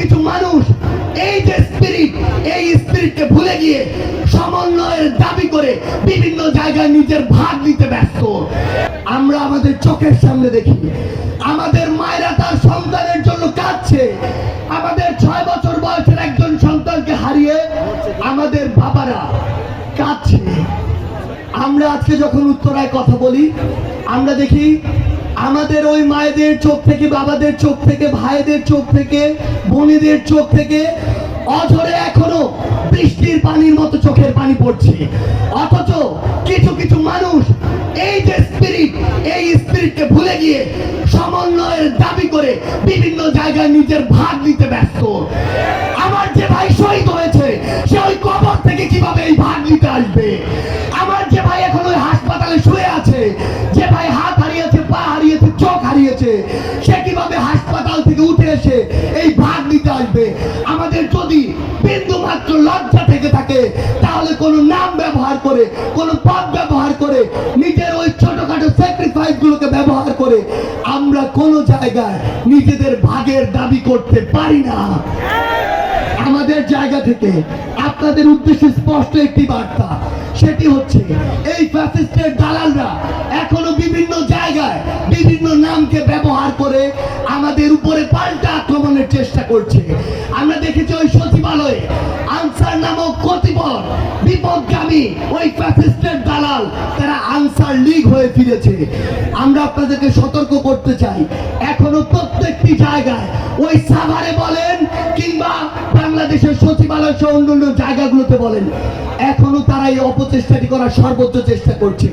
কিছু মানুষ এই যে স্পিরিট এই স্পিরিটকে ভুলে গিয়ে সমন্বয়ের দাবি করে বিভিন্ন জায়গায় নিজের ভাগ নিতে ব্যস্ত। আমরা আমাদের চোখের সামনে দেখি। আমাদের মায়েরা তার সন্তানের জন্য কাঁদছে। আমাদের ছয় বছর বয়সের একজন সন্তানকে হারিয়ে আমাদের বাবারা কাঁদছে। আমরা আজকে যখন উত্তরায় কথা বলি, আমরা দেখি আমাদের ওই মায়েদের চোখ থেকে, বাবাদের চোখ থেকে, ভাইদের চোখ থেকে, বোনেদের চোখ থেকে অঝরে এখনও বৃষ্টির পানির মতো চোখের পানি পড়ছে। অথচ কিছু কিছু মানুষ এই যে স্পিরিট এই স্পিরিটকে ভুলে গিয়ে সমন্বয়ের দাবি করে বিভিন্ন জায়গায় নিজের ভাগ নিতে ব্যস্ত। আমার যে ভাই শহীদ হারিয়েছে সে কীভাবে হাসপাতাল থেকে উঠে এসে এই ভাগ নিতে আসবে? আমাদের যদি বিন্দু মাত্র লজ্জা থেকে থাকে, তাহলে কোনো নাম ব্যবহার করে, কোনো পদ ব্যবহার করে, নিজের ওই ছোটখাটো স্যাক্রিফাইস গুলোকে ব্যবহার করে আমরা কোনো জায়গায় নিজেদের ভাগের দাবি করতে পারি না। আমাদের জায়গা থেকে আপনাদের উদ্দেশ্যে স্পষ্ট একটি বার্তা, সেটি হচ্ছে, এই ফ্যাসিস্টের দালালরা নামকে ব্যবহার করে আমাদের উপরে পাল্টা আক্রমণের চেষ্টা করছে। আমরা দেখেছি ওই সচিবালয়ে আনসার নামক কতিপয় বিপদগামী ওই ফ্যাসিস্টের দালাল, তারা আনসার লীগ হয়ে ফিরেছে। আমরা আপনাদেরকে সতর্ক করতে চাই। এখনও প্রত্যেকটি জায়গায় ওই সাভারে বলেন কিংবা বাংলাদেশের সচিবালয় সহ অন্যান্য জায়গাগুলোতে বলেন। এখনও তারা এই অপচেষ্টাটি করার সর্বোচ্চ চেষ্টা করছে।